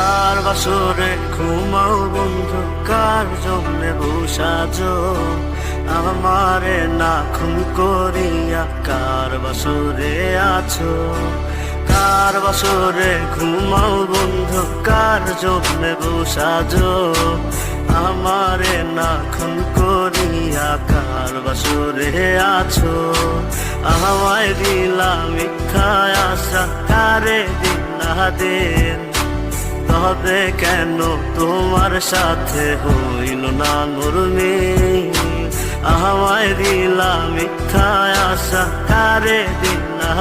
কার বাসরে ঘুমাও বন্ধু, কার জন্য বসাজো আমারে না খুন করিয়া কার বাসরে আছো? কার বাসরে ঘুমাও বন্ধু, কার জন্য বসাজো আমারে না খুন করিয়া কার বাসরে আছো? আমায় দিলাম মিথ্যায় আশা কারে দিন না দিন। তবে কেন? তোমার সাথে হইল না নুরমি আমায় দিলাম মিথ্যা আশা কারে দিন না